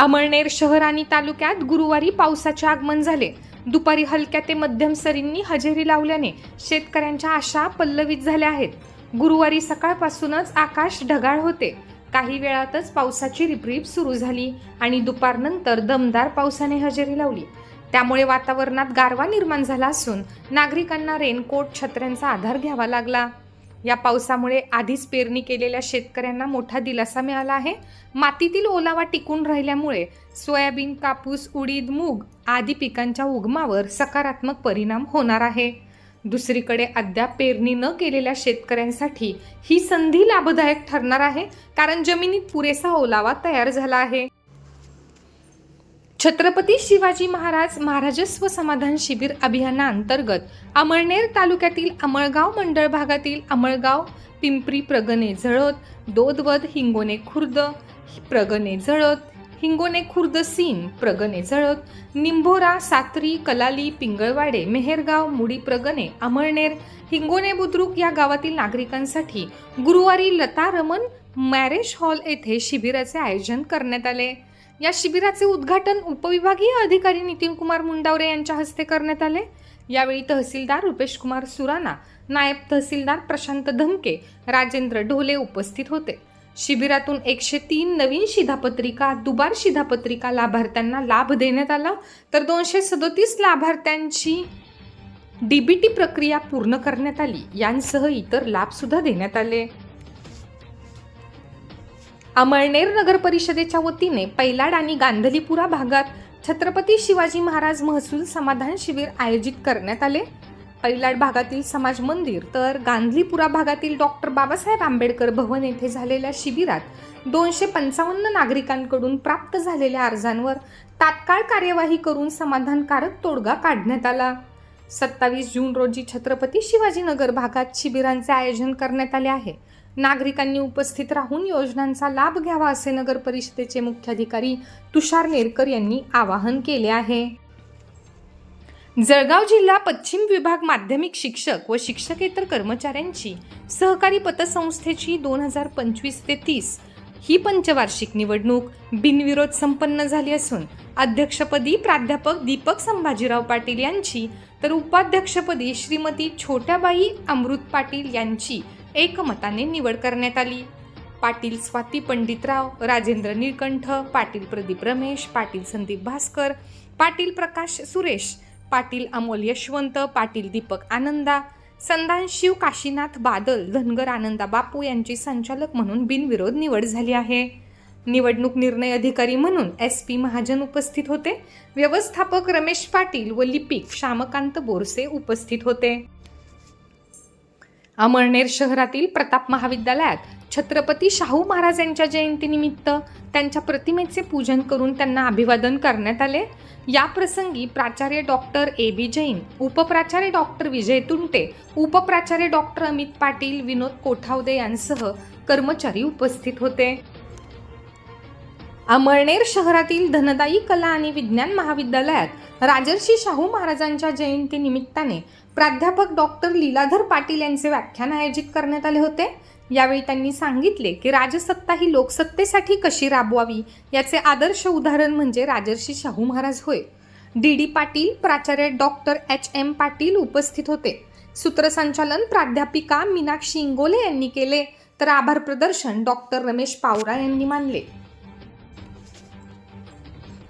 अमळनेर शहर आणि तालुक्यात गुरुवारी पावसाचे आगमन झाले. दुपारी हलक्या ते मध्यम सरींनी हजेरी लावल्याने शेतकऱ्यांच्या आशा पल्लवित झाल्या आहेत. गुरुवारी सकाळपासूनच आकाश ढगाळ होते. काही वेळातच पावसाची रिपरिप सुरू झाली आणि दुपारनंतर दमदार पावसाने हजेरी लावली. त्यामुळे वातावरणात गारवा निर्माण झाला असून नागरिकांना रेनकोट छत्र्यांचा आधार घ्यावा लागला. या पावसामुळे आधीच पेरणी केलेल्या शेतकऱ्यांना मोठा दिलासा मिळाला आहे. मातीतील ओलावा टिकून राहिल्यामुळे सोयाबीन कापूस उडीद मूग आदी पिकांच्या उगमावर सकारात्मक परिणाम होणार आहे. दुसरीकडे अद्याप पेरणी न केलेल्या शेतकऱ्यांसाठी ही संधी लाभदायक ठरणार आहे कारण जमिनीत पुरेसा ओलावा तयार झाला आहे. छत्रपती शिवाजी महाराज महाराजस्व समाधान शिबिर अभियानाअंतर्गत अमळनेर तालुक्यातील अमळगाव मंडळ भागातील अमळगाव पिंपरी प्रगणे जळत दोदवद हिंगोने खुर्द प्रगणे जळत हिंगोने खुर्द सीन प्रगणे जळत निंभोरा सात्री कलाली पिंगळवाडे मेहेरगाव मुडी प्रगणे अमळनेर हिंगोने बुद्रुक या गावातील नागरिकांसाठी गुरुवारी लता रमन मॅरेज हॉल येथे शिबिराचे आयोजन करण्यात आले. या शिबिराचे उद्घाटन उपविभागीय अधिकारी नितीन कुमार मुंडावरे यांच्या हस्ते करण्यात आले. यावेळी तहसीलदार रुपेश कुमार सुराना नायब तहसीलदार प्रशांत धमके राजेंद्र ढोले उपस्थित होते. शिबिरातून एकशे तीन नवीन शिधापत्रिका दुबार शिधापत्रिका लाभार्थ्यांना लाभ देण्यात आला. तर दोनशे सदोतीस लाभार्थ्यांची डीबीटी प्रक्रिया पूर्ण करण्यात आली. यांसह इतर लाभ सुद्धा देण्यात आले. अमळनेर नगर परिषदेच्या वतीने पैलाड आणि गांधलीपुरा भागात छत्रपती शिवाजी महाराज महसूल समाधान शिबिर आयोजित करण्यात आले. पैलाड भागातील समाज मंदिर तर गांधलीपुरा भागातील डॉक्टर बाबासाहेब आंबेडकर भवन येथे झालेल्या शिबिरात दोनशे पंचावन्न नागरिकांकडून प्राप्त झालेल्या अर्जांवर तात्काळ कार्यवाही करून समाधानकारक तोडगा काढण्यात आला. सत्तावीस जून रोजी छत्रपती शिवाजीनगर भागात शिबिरांचे आयोजन करण्यात आले आहे. नागरिकांनी उपस्थित राहून योजनांचा लाभ घ्यावा असे नगर परिषदेचे मुख्याधिकारी तुषार नेरकर यांनी आवाहन केले आहे. जळगाव जिल्हा पश्चिम विभाग माध्यमिक शिक्षक व शिक्षकेतर कर्मचाऱ्यांची सहकारी पतसंस्थेची दोन हजार पंचवीस ते तीस ही पंचवार्षिक निवडणूक बिनविरोध संपन्न झाली असून अध्यक्षपदी प्राध्यापक दीपक संभाजीराव पाटील यांची तर उपाध्यक्षपदी श्रीमती छोट्याबाई अमृत पाटील यांची एकमताने निवड करण्यात आली. पाटील स्वाती पंडितराव राजेंद्र निळकंठ पाटील प्रदीप रमेश पाटील संदीप भास्कर पाटील प्रकाश सुरेश पाटील अमोल यशवंत पाटील दीपक आनंदा संदान शिव काशीनाथ बादल धनगर आनंदा बापू यांची संचालक म्हणून बिनविरोध निवड झाली आहे. निवडणूक निर्णय अधिकारी म्हणून एस पी महाजन उपस्थित होते. व्यवस्थापक रमेश पाटील व लिपिक श्यामकांत बोरसे उपस्थित होते. अमळनेर शहरातील प्रताप महाविद्यालयात छत्रपती शाहू महाराज यांच्या जयंतीनिमित्त त्यांच्या प्रतिमेचे पूजन करून त्यांना अभिवादन करण्यात आले. या प्रसंगी प्राचार्य डॉक्टर ए बी जैन उपप्राचार्य डॉक्टर विजय तुंटे उपप्राचार्य डॉक्टर अमित पाटील विनोद कोठावदे यांसह कर्मचारी उपस्थित होते. अमळनेर शहरातील धनदायी कला आणि विज्ञान महाविद्यालयात राजर्षी शाहू महाराजांच्या जयंती निमित्ताने प्राध्यापक डॉक्टर लीलाधर पाटील यांचे व्याख्यान आयोजित करण्यात आले होते. यावेळी त्यांनी सांगितले की राजसत्ता ही लोकसत्तेसाठी कशी राबवावी याचे आदर्श उदाहरण म्हणजे राजर्षी शाहू महाराज होय. डी डी पाटील प्राचार्य डॉक्टर एच एम पाटील उपस्थित होते. सूत्रसंचालन प्राध्यापिका मीनाक्षी इंगोले यांनी केले. तर आभार प्रदर्शन डॉक्टर रमेश पावरा यांनी मानले.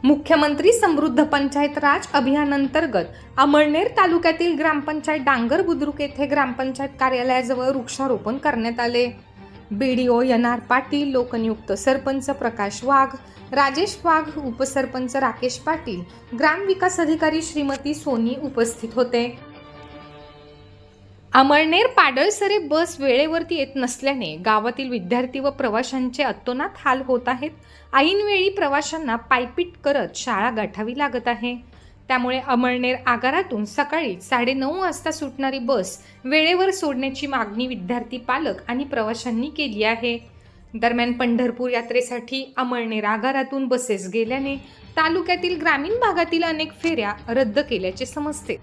मुख्यमंत्री समृद्ध पंचायत राज अभियानांतर्गत अमळनेर तालुक्यातील ग्रामपंचायत डांगर बुद्रुक येथे ग्रामपंचायत कार्यालयाजवळ वृक्षारोपण करण्यात आले. बीडीओ एन आर पाटील लोकनियुक्त सरपंच प्रकाश वाघ राजेश वाघ उपसरपंच राकेश पाटील ग्रामविकास अधिकारी श्रीमती सोनी उपस्थित होते. अमळनेर पाडळसरे बस वेळेवरती येत नसल्याने गावातील विद्यार्थी व प्रवाशांचे अतोनात हाल होत आहेत. ऐनवेळी प्रवाशांना पायपीट करत शाळा गाठावी लागत आहे. त्यामुळे अमळनेर आगारातून सकाळी साडेनऊ वाजता सुटणारी बस वेळेवर सोडण्याची मागणी विद्यार्थी पालक आणि प्रवाशांनी केली आहे. दरम्यान पंढरपूर यात्रेसाठी अमळनेर आगारातून बसेस गेल्याने तालुक्यातील ग्रामीण भागातील अनेक फेऱ्या रद्द केल्याचे समजते.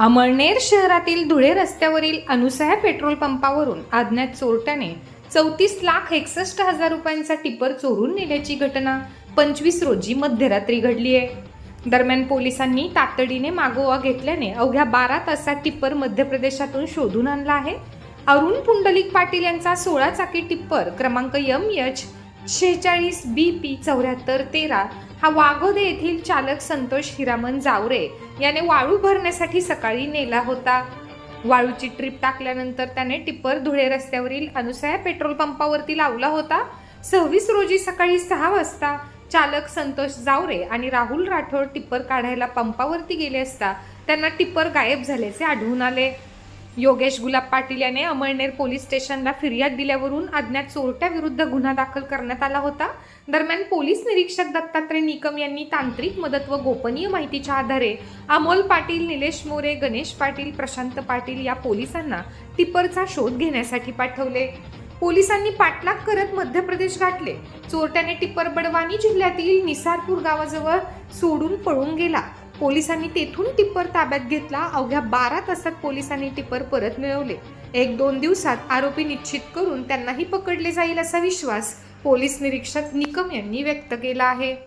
अमळनेर शहरातील धुळे रस्त्यावरील अनुसया पेट्रोल पंपावरून अज्ञात चोरट्याने चौतीस लाख एकसष्ट हजार रुपयांचा टिपर चोरून नेल्याची घटना पंचवीस रोजी मध्यरात्री घडली आहे. दरम्यान पोलिसांनी तातडीने मागोवा घेतल्याने अवघ्या बारा तासात टिप्पर मध्य प्रदेशातून शोधून आणला आहे. अरुण पुंडलिक पाटील यांचा सोळा चाकी टिप्पर क्रमांक यम एच शेहेचाळीस बी पी चौऱ्याहत्तर तेरा हा वाघोदे येथील चालक संतोष हिरामन जावरे याने वाळू भरण्यासाठी सकाळी नेला होता. वाळूची ट्रिप टाकल्यानंतर त्याने टिप्पर धुळे रस्त्यावरील अनुसया पेट्रोल पंपावरती लावला होता. सव्वीस रोजी सकाळी सहा वाजता चालक संतोष जावरे आणि राहुल राठोड टिप्पर काढायला पंपावरती गेले असता त्यांना टिप्पर गायब झाल्याचे आढळून आले. योगेश गुलाब पाटील याने अमळनेर पोलीस स्टेशनला फिर्याद दिल्यावरून अज्ञात चोरट्याविरुद्ध गुन्हा दाखल करण्यात आला होता. दरम्यान पोलीस निरीक्षक दत्तात्रय निकम यांनी तांत्रिक मदत व गोपनीय माहितीच्या आधारे अमोल पाटील निलेश मोरे गणेश पाटील प्रशांत पाटील या पोलिसांना टिपरचा शोध घेण्यासाठी पाठवले. पोलिसांनी पाठलाग करत मध्य प्रदेश गाठले. चोरट्याने टिप्पर बडवानी जिल्ह्यातील निसारपूर गावाजवळ सोडून पळून गेला. पोलिसांनी तेथून टिप्पर ताब्यात घेतला. अवघ्या बारा तासात पोलिसांनी टिप्पर परत मिळवले. एक दोन दिवसात आरोपी निश्चित करून त्यांनाही पकडले जाईल असा विश्वास पोलीस निरीक्षक निकम यांनी व्यक्त केला आहे.